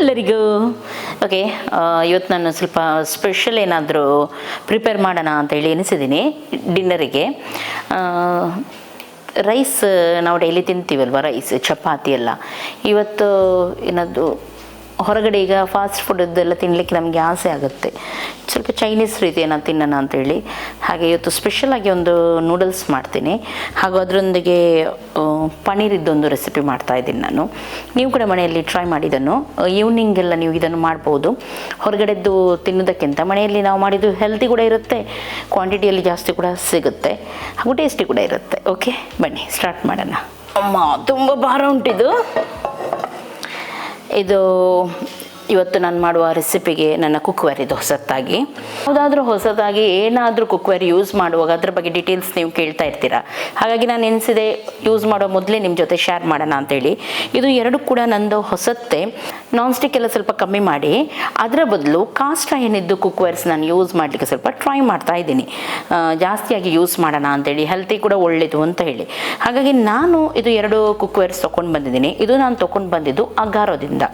ಎಲ್ಲರಿಗೂ? ಓಕೆ ಇವತ್ತು ನಾನು ಸ್ವಲ್ಪ ಸ್ಪೆಷಲ್ ಏನಾದರೂ ಪ್ರಿಪೇರ್ ಮಾಡೋಣ ಅಂತೇಳಿ ಎನಿಸಿದ್ದೀನಿ ಡಿನ್ನರಿಗೆ ರೈಸ್ ನಾವು ಡೈಲಿ ತಿಂತೀವಲ್ವ ರೈಸ್ ಚಪಾತಿ ಎಲ್ಲ. ಇವತ್ತು ಏನಾದರೂ ಹೊರಗಡೆ ಈಗ ಫಾಸ್ಟ್ ಫುಡ್ದೆಲ್ಲ ತಿನ್ನಲಿಕ್ಕೆ ನಮಗೆ ಆಸೆ ಆಗುತ್ತೆ. ಸ್ವಲ್ಪ ಚೈನೀಸ್ ರೀತಿ ಏನಾದ್ರು ತಿನ್ನೋಣ ಅಂತೇಳಿ. ಹಾಗೆ ಇವತ್ತು ಸ್ಪೆಷಲಾಗಿ ಒಂದು ನೂಡಲ್ಸ್ ಮಾಡ್ತೀನಿ. ಹಾಗೂ ಅದರೊಂದಿಗೆ ಪನ್ನೀರಿದ್ದೊಂದು ರೆಸಿಪಿ ಮಾಡ್ತಾ ಇದ್ದೀನಿ ನಾನು. ನೀವು ಕೂಡ ಮನೆಯಲ್ಲಿ ಟ್ರೈ ಮಾಡಿದ್ದನ್ನು ಈವ್ನಿಂಗೆಲ್ಲ ನೀವು ಇದನ್ನು ಮಾಡ್ಬೋದು. ಹೊರಗಡೆದ್ದು ತಿನ್ನೋದಕ್ಕಿಂತ ಮನೆಯಲ್ಲಿ ನಾವು ಮಾಡಿದ್ದು ಹೆಲ್ತಿ ಕೂಡ ಇರುತ್ತೆ ಕ್ವಾಂಟಿಟಿಯಲ್ಲಿ ಜಾಸ್ತಿ ಕೂಡ ಸಿಗುತ್ತೆ, ಹಾಗೂ ಟೇಸ್ಟಿ ಕೂಡ ಇರುತ್ತೆ. ಓಕೆ ಬನ್ನಿ ಸ್ಟಾರ್ಟ್ ಮಾಡೋಣ. ಅಮ್ಮ, ತುಂಬ ಭಾರ ಉಂಟಿದು. ಇದು ಇವತ್ತು ನಾನು ಮಾಡುವ ರೆಸಿಪಿಗೆ ನನ್ನ ಕುಕ್ವೇರ್ ಇದು ಹೊಸತಾಗಿ. ಯಾವುದಾದ್ರೂ ಹೊಸದಾಗಿ ಏನಾದರೂ ಕುಕ್ವೇರ್ ಯೂಸ್ ಮಾಡುವಾಗ ಅದ್ರ ಬಗ್ಗೆ ಡೀಟೇಲ್ಸ್ ನೀವು ಕೇಳ್ತಾ ಇರ್ತೀರಾ? ಹಾಗಾಗಿ ನಾನು ಎನಿಸಿದೆ ಯೂಸ್ ಮಾಡೋ ಮೊದಲೇ ನಿಮ್ಮ ಜೊತೆ ಶೇರ್ ಮಾಡೋಣ ಅಂತೇಳಿ. ಇದು ಎರಡು ಕೂಡ ನಂದು ಹೊಸತ್ತೆ. ನಾನ್ ಸ್ಟಿಕ್ ಎಲ್ಲ ಸ್ವಲ್ಪ ಕಮ್ಮಿ ಮಾಡಿ. ಅದರ ಬದಲು ಕಾಸ್ಟ್ ಏನಿದ್ದು ಕುಕ್ವೆರ್ಸ್ ನಾನು ಯೂಸ್ ಮಾಡಲಿಕ್ಕೆ ಸ್ವಲ್ಪ ಟ್ರೈ ಮಾಡ್ತಾ ಇದ್ದೀನಿ. ಜಾಸ್ತಿಯಾಗಿ ಯೂಸ್ ಮಾಡೋಣ ಅಂತೇಳಿ. ಹೆಲ್ತಿ ಕೂಡ ಒಳ್ಳೆಯದು ಅಂತ ಹೇಳಿ. ಹಾಗಾಗಿ ನಾನು ಇದು ಎರಡು ಕುಕ್ವೇರ್ಸ್ ತೊಗೊಂಡು ಬಂದಿದ್ದೀನಿ. ಇದು ನಾನು ತೊಗೊಂಡು ಬಂದಿದ್ದು ಅಗಾರೋದಿಂದ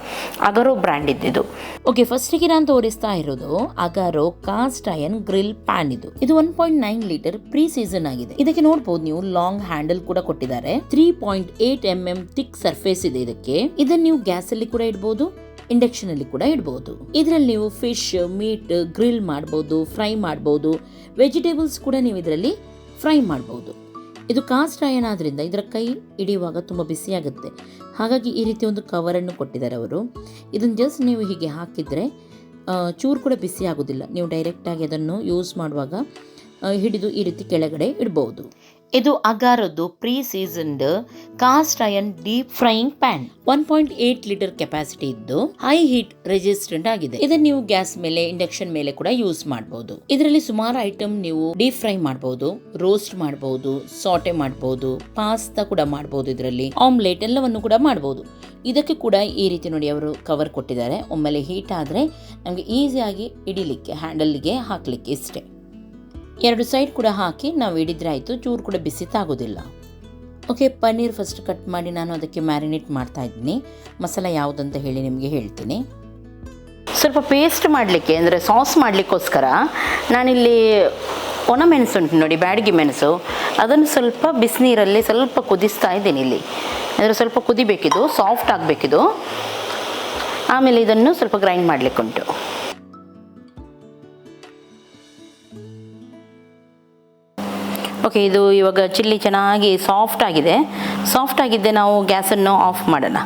ಅಗಾರೋ ಬ್ರ್ಯಾಂಡ್ ಇದ್ದಿದ್ದು. ಓಕೆ ಫಸ್ಟಿಗೆ ನಾನು ತೋರಿಸ್ತಾ ಇರೋದು Agaro cast iron grill pan ಇದು. ಇದು one point nine litre pre season ಆಗಿದೆ. ಇದಕ್ಕೆ ನೋಡಬಹುದು ನೀವು ಲಾಂಗ್ ಹ್ಯಾಂಡಲ್ ಕೂಡ ಕೊಟ್ಟಿದ್ದಾರೆ. Three point eight M M thick surface ಇದೆ ಇದಕ್ಕೆ. ಇದನ್ನ ನೀವು ಗ್ಯಾಸ್ ಅಲ್ಲಿ ಕೂಡ ಇಡಬಹುದು ಇಂಡಕ್ಷನ್ ಅಲ್ಲಿ ಕೂಡ ಇಡಬಹುದು ಇದರಲ್ಲಿ ನೀವು ಫಿಶ್ ಮೀಟ್ ಗ್ರಿಲ್ ಮಾಡಬಹುದು ಫ್ರೈ ಮಾಡಬಹುದು ವೆಜಿಟೇಬಲ್ಸ್ ಕೂಡ ನೀವು ಇದರಲ್ಲಿ ಫ್ರೈ ಮಾಡಬಹುದು ಇದು ಕಾಸ್ಟ್ ಅಯನ್ ಆದ್ರಿಂದ ಇದರ ಕೈ ಹಿಡಿಯುವಾಗ ತುಂಬ ಬಿಸಿಯಾಗುತ್ತೆ ಹಾಗಾಗಿ ಈ ರೀತಿ ಒಂದು ಕವರನ್ನು ಕೊಟ್ಟಿದ್ದಾರೆ ಅವರು. ಇದನ್ನು ಜಸ್ಟ್ ನೀವು ಹೀಗೆ ಹಾಕಿದರೆ ಚೂರು ಕೂಡ ಬಿಸಿ ಆಗೋದಿಲ್ಲ. ನೀವು ಡೈರೆಕ್ಟಾಗಿ ಅದನ್ನು ಯೂಸ್ ಮಾಡುವಾಗ ಹಿಡಿದು ಈ ರೀತಿ ಕೆಳಗಡೆ ಇಡ್ಬೋದು. ಇದು ಅಗಾರದ್ದು pre seasoned cast iron deep frying pan. One point eight litre capacity ಇದ್ದು ಹೈ ಹೀಟ್ ರೆಜಿಸ್ಟೆಂಟ್ ಆಗಿದೆ. ಇದನ್ನ ನೀವು ಗ್ಯಾಸ್ ಮೇಲೆ, ಇಂಡಕ್ಷನ್ ಮೇಲೆ ಕೂಡ ಯೂಸ್ ಮಾಡಬಹುದು ಇದರಲ್ಲಿ ಸುಮಾರು ಐಟಮ್ ನೀವು ಡೀಪ್ ಫ್ರೈ ಮಾಡಬಹುದು ರೋಸ್ಟ್ ಮಾಡಬಹುದು ಸಾಟೆ ಮಾಡಬಹುದು ಪಾಸ್ತಾ ಕೂಡ ಮಾಡಬಹುದು ಇದರಲ್ಲಿ. ಆಮ್ಲೆಟ್ ಎಲ್ಲವನ್ನು ಕೂಡ ಮಾಡಬಹುದು ಇದಕ್ಕೆ ಕೂಡ ಈ ರೀತಿ ನೋಡಿ ಅವರು ಕವರ್ ಕೊಟ್ಟಿದ್ದಾರೆ. ಒಮ್ಮೆಲೆ ಹೀಟ್ ಆದರೆ ನಮಗೆ ಈಸಿಯಾಗಿ ಹಿಡಿಲಿಕ್ಕೆ, ಹ್ಯಾಂಡಲ್ಗೆ ಹಾಕಲಿಕ್ಕೆ ಇಷ್ಟೇ. ಎರಡು ಸೈಡ್ ಕೂಡ ಹಾಕಿ ನಾವು ಹಿಡಿದ್ರೆ ಆಯಿತು, ಚೂರು ಕೂಡ ಬಿಸಿ ತಾಗೋದಿಲ್ಲ. ಓಕೆ ಪನ್ನೀರ್ ಫಸ್ಟ್ ಕಟ್ ಮಾಡಿ ನಾನು ಅದಕ್ಕೆ ಮ್ಯಾರಿನೇಟ್ ಮಾಡ್ತಾ ಇದ್ದೀನಿ. ಮಸಾಲ ಯಾವುದಂತ ಹೇಳಿ ನಿಮಗೆ ಹೇಳ್ತೀನಿ. ಸ್ವಲ್ಪ ಪೇಸ್ಟ್ ಮಾಡಲಿಕ್ಕೆ, ಅಂದರೆ ಸಾಸ್ ಮಾಡಲಿಕ್ಕೋಸ್ಕರ ನಾನಿಲ್ಲಿ ಒಣ ಮೆಣಸು ಉಂಟು ನೋಡಿ, ಬ್ಯಾಡಗಿ ಮೆಣಸು. ಅದನ್ನು ಸ್ವಲ್ಪ ಬಿಸಿನೀರಲ್ಲಿ ಸ್ವಲ್ಪ ಕುದಿಸ್ತಾ ಇದ್ದೀನಿ ಇಲ್ಲಿ. ಅಂದರೆ ಸ್ವಲ್ಪ ಕುದಿಬೇಕಿದು ಸಾಫ್ಟ್ ಆಗಬೇಕಿದು. ಆಮೇಲೆ ಇದನ್ನು ಸ್ವಲ್ಪ ಗ್ರೈಂಡ್ ಮಾಡಲಿಕ್ಕುಂಟು. ಓಕೆ ಇದು ಇವಾಗ ಚಿಲ್ಲಿ ಚೆನ್ನಾಗಿ ಸಾಫ್ಟ್ ಆಗಿದೆ. ಸಾಫ್ಟ್ ಆಗಿದ್ದೆ ನಾವು ಗ್ಯಾಸನ್ನು ಆಫ್ ಮಾಡೋಣ.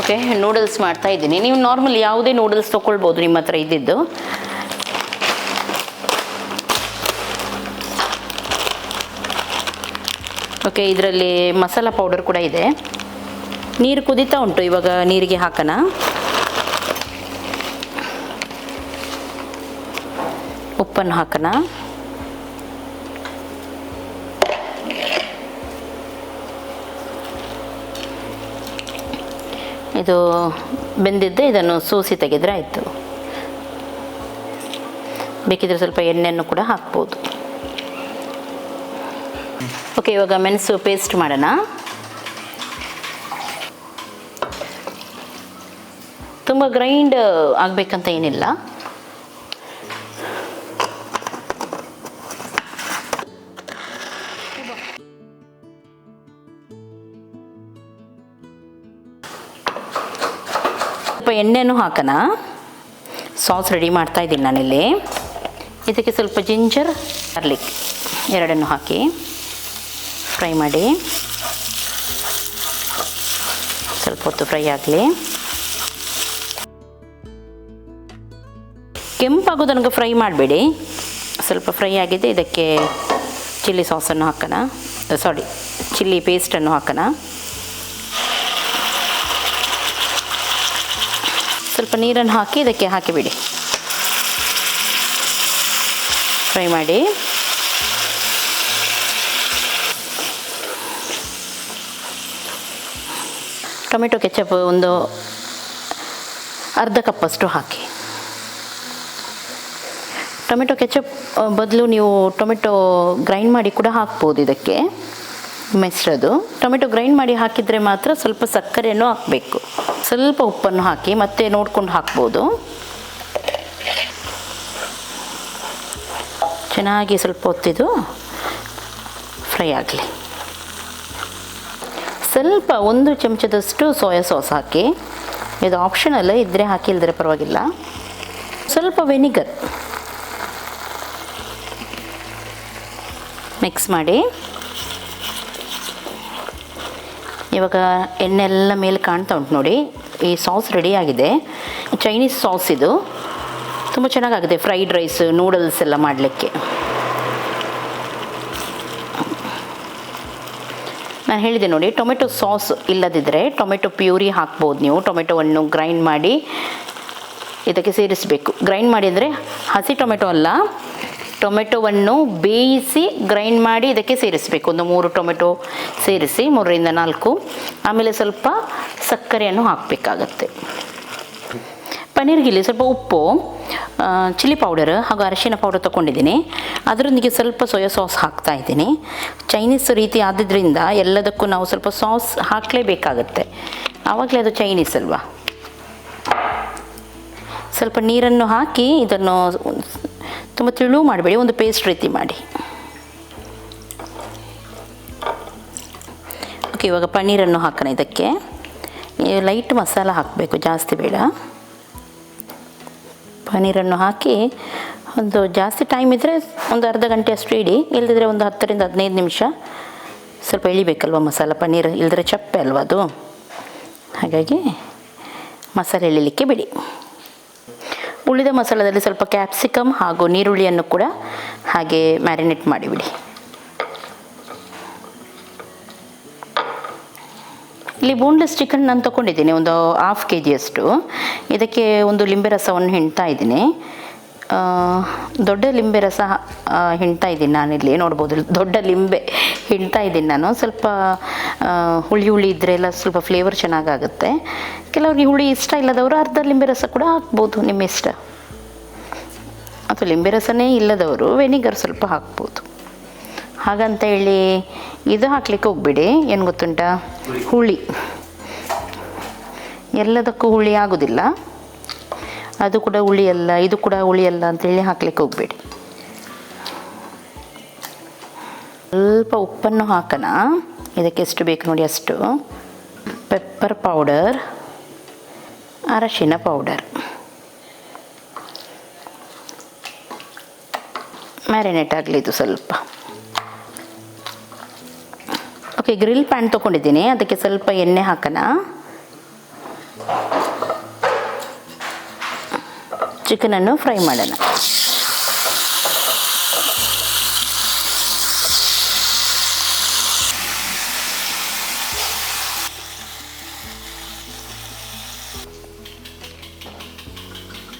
ಓಕೆ ನೂಡಲ್ಸ್ ಮಾಡ್ತಾ ಇದ್ದೀನಿ. ನೀವು ನಾರ್ಮಲ್ ಯಾವುದೇ ನೂಡಲ್ಸ್ ತೊಗೊಳ್ಬೋದು ನಿಮ್ಮ ಹತ್ರ ಇದ್ದಿದ್ದು. ಓಕೆ ಇದರಲ್ಲಿ ಮಸಾಲ ಪೌಡರ್ ಕೂಡ ಇದೆ. ನೀರು ಕುದಿತಾ ಉಂಟು, ಇವಾಗ ನೀರಿಗೆ ಹಾಕೋಣ. ಉಪ್ಪನ್ನು ಹಾಕೋಣ. ಇದು ಬೆಂದಿದ್ದೆ ಇದನ್ನು ಸೂಸಿ ತೆಗೆದ್ರೆ ಆಯಿತು. ಬೇಕಿದ್ರೆ ಸ್ವಲ್ಪ ಎಣ್ಣೆಯನ್ನು ಕೂಡ ಹಾಕ್ಬೋದು. ಓಕೆ, ಇವಾಗ ಮೆಣಸು ಪೇಸ್ಟ್ ಮಾಡೋಣ. ತುಂಬ ಗ್ರೈಂಡ್ ಆಗಬೇಕಂತ ಏನಿಲ್ಲ. ಸ್ವಲ್ಪ ಎಣ್ಣೆನೂ ಹಾಕೋಣ ಸಾಸ್ ರೆಡಿ ಮಾಡ್ತಾ ಇದ್ದೀನಿ ನಾನಿಲ್ಲಿ. ಇದಕ್ಕೆ ಸ್ವಲ್ಪ ಜಿಂಜರ್ ಗಾರ್ಲಿಕ್ ಎರಡನ್ನು ಹಾಕಿ ಫ್ರೈ ಮಾಡಿ. ಸ್ವಲ್ಪ ಹೊತ್ತು ಫ್ರೈ ಆಗಲಿ. ಕೆಂಪಾಗೋ ತನಕ ಫ್ರೈ ಮಾಡಬೇಡಿ. ಸ್ವಲ್ಪ ಫ್ರೈ ಆಗಿದೆ, ಇದಕ್ಕೆ ಚಿಲ್ಲಿ ಸಾಸನ್ನು ಹಾಕೋಣ ಸಾರಿ ಚಿಲ್ಲಿ ಪೇಸ್ಟನ್ನು ಹಾಕೋಣ ಸ್ವಲ್ಪ ನೀರನ್ನು ಹಾಕಿ ಇದಕ್ಕೆ ಹಾಕಿಬಿಡಿ. ಫ್ರೈ ಮಾಡಿ. ಟೊಮೆಟೊ ಕೆಚಪ್ ಒಂದು ಅರ್ಧ ಕಪ್ಪಷ್ಟು ಹಾಕಿ. ಟೊಮೆಟೊ ಕೆಚಪ್ ಬದಲು ನೀವು ಟೊಮೆಟೊ ಗ್ರೈಂಡ್ ಮಾಡಿ ಕೂಡ ಹಾಕ್ಬೋದು ಇದಕ್ಕೆ. ಮೆಸ್ರದು. ಟೊಮೆಟೊ ಗ್ರೈಂಡ್ ಮಾಡಿ ಹಾಕಿದರೆ ಮಾತ್ರ ಸ್ವಲ್ಪ ಸಕ್ಕರೆಯನ್ನು ಹಾಕಬೇಕು. ಸ್ವಲ್ಪ ಉಪ್ಪನ್ನು ಹಾಕಿ ಮತ್ತೆ ನೋಡ್ಕೊಂಡು ಹಾಕ್ಬೋದು. ಚೆನ್ನಾಗಿ ಸ್ವಲ್ಪ ಹೊತ್ತಿದು ಫ್ರೈ ಆಗಲಿ. ಸ್ವಲ್ಪ ಒಂದು ಚಮಚದಷ್ಟು ಸೋಯಾ ಸಾಸ್ ಹಾಕಿ. ಇದು ಆಪ್ಷನಲ್ ಇದ್ದರೆ ಹಾಕಿ ಇಲ್ದರೆ ಪರವಾಗಿಲ್ಲ. ಸ್ವಲ್ಪ ವೆನಿಗರ್ ಮಿಕ್ಸ್ ಮಾಡಿ. ಇವಾಗ ಎಣ್ಣೆ ಎಲ್ಲ ಮೇಲೆ ಕಾಣ್ತಾ ಉಂಟು ನೋಡಿ. ಈ ಸಾಸ್ ರೆಡಿ ಆಗಿದೆ. ಚೈನೀಸ್ ಸಾಸ್ ಇದು. ತುಂಬ ಚೆನ್ನಾಗಾಗಿದೆ ಫ್ರೈಡ್ ರೈಸ್ ನೂಡಲ್ಸ್ ಎಲ್ಲ ಮಾಡಲಿಕ್ಕೆ. ನಾನು ಹೇಳಿದೆ ನೋಡಿ, ಟೊಮೆಟೊ ಸಾಸ್ ಇಲ್ಲದಿದ್ದರೆ ಟೊಮೆಟೊ ಪ್ಯೂರಿ ಹಾಕ್ಬೋದು ನೀವು. ಟೊಮೆಟೊವನ್ನು ಗ್ರೈಂಡ್ ಮಾಡಿ ಇದಕ್ಕೆ ಸೇರಿಸಬೇಕು. ಗ್ರೈಂಡ್ ಮಾಡಿದರೆ ಹಸಿ ಟೊಮೆಟೊ ಅಲ್ಲ ಟೊಮೆಟೊವನ್ನು ಬೇಯಿಸಿ ಗ್ರೈಂಡ್ ಮಾಡಿ ಇದಕ್ಕೆ ಸೇರಿಸಬೇಕು. ಒಂದು ಮೂರು ಟೊಮೆಟೊ ಸೇರಿಸಿ ಮೂರರಿಂದ ನಾಲ್ಕು. ಆಮೇಲೆ ಸ್ವಲ್ಪ ಸಕ್ಕರೆಯನ್ನು ಹಾಕಬೇಕಾಗತ್ತೆ. ಪನ್ನೀರ್ಗಿಲ್ಲಿ ಸ್ವಲ್ಪ ಉಪ್ಪು ಚಿಲ್ಲಿ ಪೌಡರ್ ಹಾಗೂ ಅರಿಶಿನ ಪೌಡರ್ ತೊಗೊಂಡಿದ್ದೀನಿ. ಅದರೊಂದಿಗೆ ಸ್ವಲ್ಪ ಸೋಯಾ ಸಾಸ್ ಹಾಕ್ತಾ ಇದ್ದೀನಿ. ಚೈನೀಸ್ ರೀತಿ ಆದ್ದರಿಂದ ಎಲ್ಲದಕ್ಕೂ ನಾವು ಸ್ವಲ್ಪ ಸಾಸ್ ಹಾಕಲೇಬೇಕಾಗತ್ತೆ. ಆವಾಗಲೇ ಅದು ಚೈನೀಸ್ ಅಲ್ವಾ? ಸ್ವಲ್ಪ ನೀರನ್ನು ಹಾಕಿ ಇದನ್ನು ತುಂಬ ತಿಳು ಮಾಡಬೇಡಿ, ಒಂದು ಪೇಸ್ಟ್ ರೀತಿ ಮಾಡಿ. ಓಕೆ ಇವಾಗ ಪನ್ನೀರನ್ನು ಹಾಕೋಣ ಇದಕ್ಕೆ. ಲೈಟ್ ಮಸಾಲ ಹಾಕಬೇಕು, ಜಾಸ್ತಿ ಬೇಡ. ಪನ್ನೀರನ್ನು ಹಾಕಿ ಒಂದು ಜಾಸ್ತಿ ಟೈಮ್ ಇದ್ದರೆ ಒಂದು ಅರ್ಧ ಗಂಟೆ ಅಷ್ಟು ಇಡಿ ಇಲ್ಲದಿದ್ದರೆ ಒಂದು ಹತ್ತರಿಂದ ಹದಿನೈದು ನಿಮಿಷ ಸ್ವಲ್ಪ ಎಳಿಬೇಕಲ್ವ ಮಸಾಲ, ಪನ್ನೀರ್ ಇಲ್ಲದ್ರೆ ಚಪ್ಪೆ ಅಲ್ವಾ ಅದು? ಹಾಗಾಗಿ ಮಸಾಲೆ ಎಳಿಲಿಕ್ಕೆ ಬಿಡಿ. ಉಳಿದ ಮಸಾಲದಲ್ಲಿ ಸ್ವಲ್ಪ ಕ್ಯಾಪ್ಸಿಕಮ್ ಹಾಗೂ ನೀರುಳ್ಳಿಯನ್ನು ಕೂಡ ಹಾಗೆ ಮ್ಯಾರಿನೇಟ್ ಮಾಡಿಬಿಡಿ. ಇಲ್ಲಿ ಬೋನ್ಲೆಸ್ ಚಿಕನ್ ನಾನು ತೊಗೊಂಡಿದ್ದೀನಿ ಒಂದು ಹಾಫ್ ಕೆ ಜಿಯಷ್ಟು ಇದಕ್ಕೆ ಒಂದು ಲಿಂಬೆ ರಸವನ್ನು ಹಿಂಡ್ತಾ ಇದ್ದೀನಿ. ದೊಡ್ಡ ಲಿಂಬೆ ರಸ ಹಿಂಡ್ತಾ ಇದ್ದೀನಿ ನಾನಿಲ್ಲಿ. ನೋಡ್ಬೋದು, ದೊಡ್ಡ ಲಿಂಬೆ ಹಿಂಡ್ತಾ ಇದ್ದೀನಿ ನಾನು. ಸ್ವಲ್ಪ ಹುಳಿ ಹುಳಿ ಇದ್ದರೆ ಎಲ್ಲ ಸ್ವಲ್ಪ ಫ್ಲೇವರ್ ಚೆನ್ನಾಗಾಗುತ್ತೆ. ಕೆಲವ್ರಿಗೆ ಹುಳಿ ಇಷ್ಟ ಇಲ್ಲದವರು ಅರ್ಧ ಲಿಂಬೆ ರಸ ಕೂಡ ಹಾಕ್ಬೋದು, ನಿಮ್ಮ ಇಷ್ಟ. ಅಥವಾ ಲಿಂಬೆ ರಸನೇ ಇಲ್ಲದವರು ವೆನಿಗರ್ ಸ್ವಲ್ಪ ಹಾಕ್ಬೋದು. ಹಾಗಂತ ಹೇಳಿ, ಇದು ಹಾಕ್ಲಿಕ್ಕೆ ಹೋಗ್ಬಿಡಿ. ಏನು ಗೊತ್ತುಂಟ? ಹುಳಿ. ಎಲ್ಲದಕ್ಕೂ ಹುಳಿ ಆಗೋದಿಲ್ಲ. ಅದು ಕೂಡ ಹುಳಿ ಅಲ್ಲ, ಇದು ಕೂಡ ಹುಳಿ ಅಲ್ಲ ಅಂತೇಳಿ ಹಾಕ್ಲಿಕ್ಕೆ ಹೋಗಬೇಡಿ. ಸ್ವಲ್ಪ ಉಪ್ಪನ್ನು ಹಾಕೋಣ. ಇದಕ್ಕೆ ಎಷ್ಟು ಬೇಕು ನೋಡಿ ಅಷ್ಟು. ಪೆಪ್ಪರ್ ಪೌಡರ್ ಅರಶಿನ ಪೌಡರ್ ಮ್ಯಾರಿನೇಟ್ ಆಗಲಿ ಇದು ಸ್ವಲ್ಪ. ಓಕೆ ಗ್ರಿಲ್ ಪ್ಯಾನ್ ತೊಗೊಂಡಿದ್ದೀನಿ. ಅದಕ್ಕೆ ಸ್ವಲ್ಪ ಎಣ್ಣೆ ಹಾಕೋಣ. ಚಿಕನನ್ನು ಫ್ರೈ ಮಾಡೋಣ.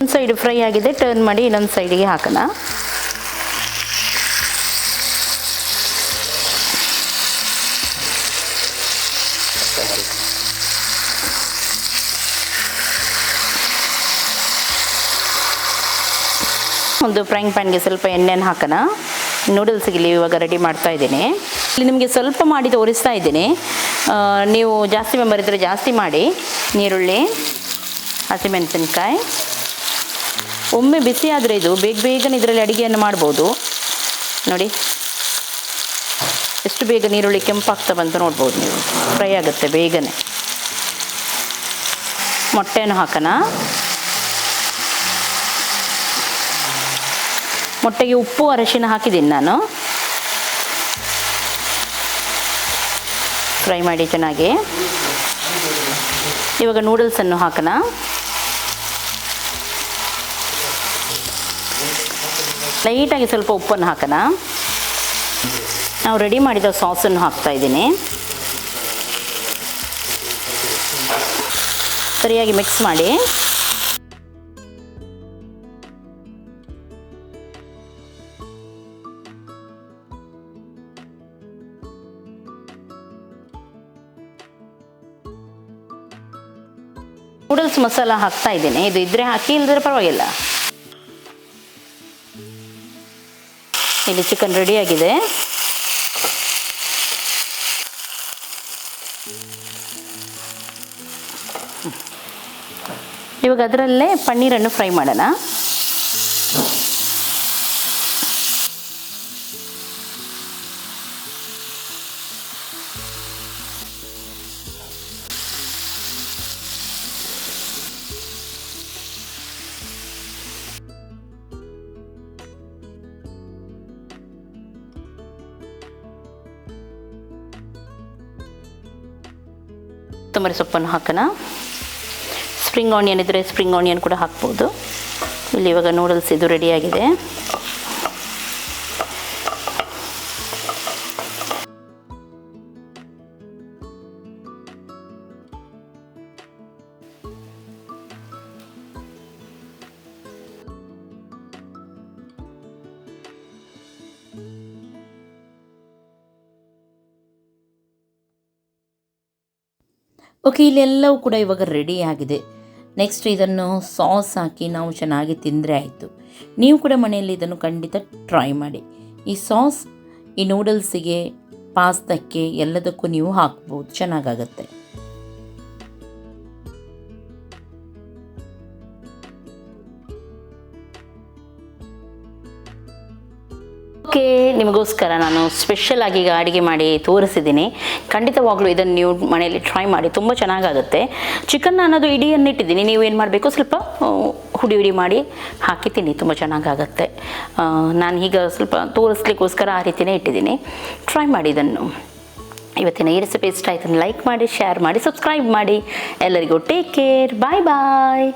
ಒಂದು ಸೈಡ್ ಫ್ರೈ ಆಗಿದೆ ಟರ್ನ್ ಮಾಡಿ ಇನ್ನೊಂದು ಸೈಡಿಗೆ ಹಾಕೋಣ. ಒಂದು ಫ್ರೈಂಗ್ ಪ್ಯಾನ್ಗೆ ಸ್ವಲ್ಪ ಎಣ್ಣೆಯನ್ನು ಹಾಕೋಣ ನೂಡಲ್ಸ್ಗೆ ಇಲ್ಲಿ ಇವಾಗ ರೆಡಿ ಮಾಡ್ತಾ ಇದ್ದೀನಿ. ಇಲ್ಲಿ ನಿಮಗೆ ಸ್ವಲ್ಪ ಮಾಡಿ ತೋರಿಸ್ತಾ ಇದ್ದೀನಿ. ನೀವು ಜಾಸ್ತಿ ಮೆಂಬರ್ ಇದ್ದರೆ ಜಾಸ್ತಿ ಮಾಡಿ. ನೀರುಳ್ಳಿ, ಹಸಿಮೆಣಸಿನ್ಕಾಯಿ. ಒಮ್ಮೆ ಬಿಸಿ ಆದರೆ ಇದು ಬೇಗ ಬೇಗನೆ ಇದರಲ್ಲಿ ಅಡುಗೆಯನ್ನು ಮಾಡ್ಬೋದು. ನೋಡಿ. ಎಷ್ಟು ಬೇಗ ನೀರುಳ್ಳಿ ಕೆಂಪಾಗ್ತಾ ಬಂತು ನೋಡ್ಬೋದು ನೀವು. ಫ್ರೈ ಆಗುತ್ತೆ ಬೇಗನೆ. ಮೊಟ್ಟೆಯನ್ನು ಹಾಕೋಣ ಮೊಟ್ಟೆಗೆ ಉಪ್ಪು, ಅರಶಿನ ಹಾಕಿದ್ದೀನಿ ನಾನು. ಫ್ರೈ ಮಾಡಿ ಚೆನ್ನಾಗಿ. ಇವಾಗ ನೂಡಲ್ಸನ್ನು ಹಾಕೋಣ. ಲೈಟಾಗಿ ಸ್ವಲ್ಪ ಉಪ್ಪನ್ನು ಹಾಕೋಣ. ನಾವು ರೆಡಿ ಮಾಡಿದ ಸಾಸನ್ನು ಹಾಕ್ತಾ ಇದ್ದೀನಿ. ಸರಿಯಾಗಿ ಮಿಕ್ಸ್ ಮಾಡಿ. ನೂಡಲ್ಸ್ ಮಸಾಲ ಹಾಕ್ತಾ ಇದ್ದೀನಿ. ಇದು ಇದ್ರೆ ಹಾಕಿ, ಇಲ್ದಿದ್ರೆ ಪರವಾಗಿಲ್ಲ. ಇಲ್ಲಿ ಚಿಕನ್ ಆಗಿದೆ. ಇವಾಗ ಅದರಲ್ಲೇ ಪನ್ನೀರನ್ನು ಫ್ರೈ ಮಾಡೋಣ. ಕೊತ್ತಂಬರಿ ಸೊಪ್ಪನ್ನು ಹಾಕೋಣ. ಸ್ಪ್ರಿಂಗ್ ಆನಿಯನ್ ಇದ್ದರೆ ಸ್ಪ್ರಿಂಗ್ ಆನಿಯನ್ ಕೂಡ ಹಾಕ್ಬೋದು. ಇಲ್ಲಿ ಇವಾಗ ನೂಡಲ್ಸ್ ಇದು ರೆಡಿಯಾಗಿದೆ ಓಕೆ ಇಲ್ಲೆಲ್ಲವೂ ಕೂಡ ಇವಾಗ ರೆಡಿ ಆಗಿದೆ. ನೆಕ್ಸ್ಟ್ ಇದನ್ನು ಸಾಸ್ ಹಾಕಿ ನಾವು ಚೆನ್ನಾಗಿ ತಿಂದರೆ ಆಯಿತು. ನೀವು ಕೂಡ ಮನೆಯಲ್ಲಿ ಇದನ್ನು ಖಂಡಿತ ಟ್ರೈ ಮಾಡಿ. ಈ ಸಾಸ್ ಈ ನೂಡಲ್ಸಿಗೆ ಪಾಸ್ತಕ್ಕೆ ಎಲ್ಲದಕ್ಕೂ ನೀವು ಹಾಕ್ಬೋದು. ಚೆನ್ನಾಗಾಗತ್ತೆ. ಓಕೆ ನಿಮಗೋಸ್ಕರ ನಾನು ಸ್ಪೆಷಲ್ ಆಗಿ ಈಗ ಅಡುಗೆ ಮಾಡಿ ತೋರಿಸಿದ್ದೀನಿ. ಖಂಡಿತವಾಗ್ಲೂ ಇದನ್ನು ನೀವು ಮನೆಯಲ್ಲಿ ಟ್ರೈ ಮಾಡಿ, ತುಂಬ ಚೆನ್ನಾಗಾಗುತ್ತೆ. ಚಿಕನ್ ಅನ್ನೋದು ಇಡಿಯನ್ನು ಇಟ್ಟಿದ್ದೀನಿ ನೀವು ಏನು ಮಾಡಬೇಕು? ಸ್ವಲ್ಪ ಹುಡಿ ಹುಡಿ ಮಾಡಿ ಹಾಕಿ ತಿನ್ನಿ, ತುಂಬ ಚೆನ್ನಾಗಾಗತ್ತೆ. ನಾನು ಈಗ ಸ್ವಲ್ಪ ತೋರಿಸ್ಲಿಕ್ಕೋಸ್ಕರ ಆ ರೀತಿಯೇ ಇಟ್ಟಿದ್ದೀನಿ. ಟ್ರೈ ಮಾಡಿ ಇದನ್ನು. ಇವತ್ತಿನ ಈ ರೆಸಿಪಿ ಇಷ್ಟ ಆಯ್ತು ಲೈಕ್ ಮಾಡಿ ಶೇರ್ ಮಾಡಿ ಸಬ್ಸ್ಕ್ರೈಬ್ ಮಾಡಿ. ಎಲ್ಲರಿಗೂ ಟೇಕ್ ಕೇರ್ ಬಾಯ್ ಬಾಯ್